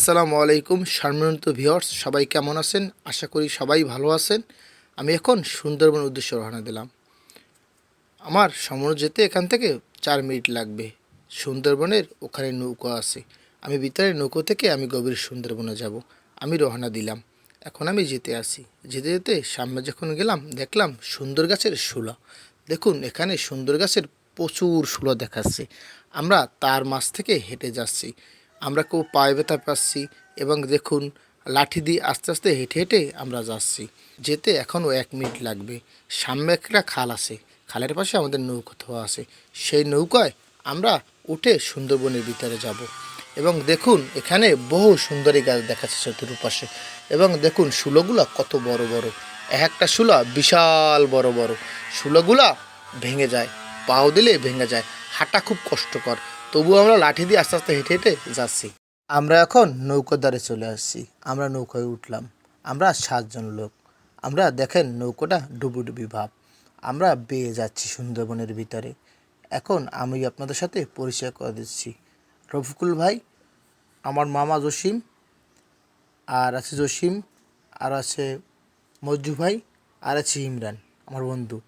আসসালামু আলাইকুম, সম্মানিত ভিওর্স সবাই কেমন আছেন? আশা করি সবাই ভালো আছেন। আমি এখন সুন্দরবন উদ্দেশ্যে রওনা দিলাম। আমার সমর যেতে এখান থেকে চার মিনিট লাগবে। সুন্দরবনের ওখানে নৌকো আছে। আমি ভিতরে নৌকো থেকে আমি গভীর সুন্দরবনে যাব। আমি রওনা দিলাম। এখন আমি যেতে আসি যেতে যেতে সামনে যখন গেলাম, দেখলাম সুন্দর গাছের শুলা। দেখুন, এখানে সুন্দর গাছের প্রচুর শুলো দেখাচ্ছে। আমরা তার মাছ থেকে হেঁটে যাচ্ছি। আমরা কেউ পায়ে ব্যথা পাচ্ছি এবং দেখুন, লাঠি দিয়ে আস্তে আস্তে হেঁটে হেঁটে আমরা যাচ্ছি। যেতে এখনও এক মিনিট লাগবে। সামনে একটা খাল আছে। খালের পাশে আমাদের নৌকো থোয়া আছে। সেই নৌকায় আমরা উঠে সুন্দরবনের ভিতরে যাব। এবং দেখুন, এখানে বহু সুন্দরী গাছ দেখাচ্ছে চতুর্পাশে এবং দেখুন, শুলোগুলা কত বড় বড়। এক একটা শুলা বিশাল বড় বড়। শুলোগুলা ভেঙে যায়। পাও দিলে ভেঙে যায়। হাঁটা খুব কষ্টকর। তবুও আমরা লাঠি দিয়ে আস্তে আস্তে হেঁটে হেঁটে যাচ্ছি। আমরা এখন নৌকার দ্বারে চলে আসছি। আমরা নৌকায় উঠলাম। আমরা সাতজন লোক। আমরা দেখেন নৌকোটা ডুবুডুবি ভাব। আমরা বেয়ে যাচ্ছি সুন্দরবনের ভিতরে। এখন আমি আপনাদের সাথে পরিচয় করে দিচ্ছি। রফিকুল ভাই, আমার মামা জসিম, আর আছে জসিম, আর আছে মজ্জু ভাই, আর আছে ইমরান, আমার বন্ধু।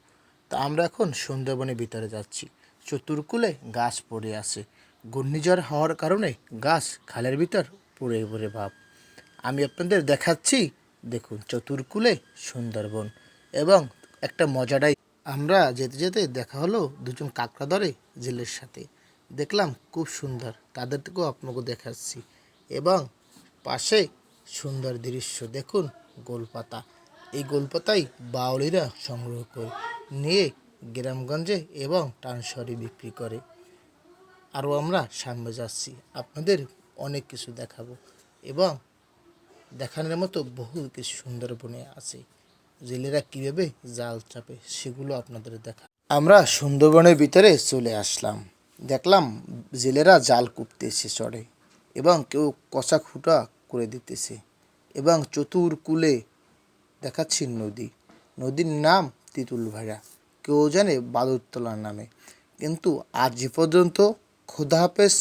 তা আমরা এখন সুন্দরবনের ভিতরে যাচ্ছি। চতুর্কুলে গাছ পড়ে আছে। ঘূর্ণিঝড় হওয়ার কারণে গাছ খালের ভিতর পড়ে পড়ে ভাব। আমি আপনাদের দেখাচ্ছি, দেখুন, চতুর্কুলে সুন্দরবন এবং একটা মজাটাই আমরা যেতে যেতে দেখা হলো দুজন কাঁকড়া ধরে জেলের সাথে। দেখলাম খুব সুন্দর তাদের থেকেও আপনাকে দেখাচ্ছি। এবং পাশে সুন্দর দৃশ্য, দেখুন, গোলপাতা। এই গোলপাতাই বাউলিরা সংগ্রহ করে। নিয়ে গ্রামগঞ্জে এবং টানশহরে বিক্রি করে। আরও আমরা সামনে যাচ্ছি। আপনাদের অনেক কিছু দেখাবো এবং দেখানোর মতো বহু কিছু সুন্দরবনে আছে। জেলেরা কীভাবে জাল চাপে সেগুলো আপনাদের দেখা। আমরা সুন্দরবনের ভিতরে চলে আসলাম। দেখলাম জেলেরা জাল কুপতেছে চড়ে এবং কেউ কষা খুঁটা করে দিতেছে এবং চতুর্কুলে দেখাচ্ছি নদী। নদীর নাম তিতুল ভাড়া কেউ জানে বাদুরতলার নামে। কিন্তু আজ পর্যন্ত খোদা হাফেজ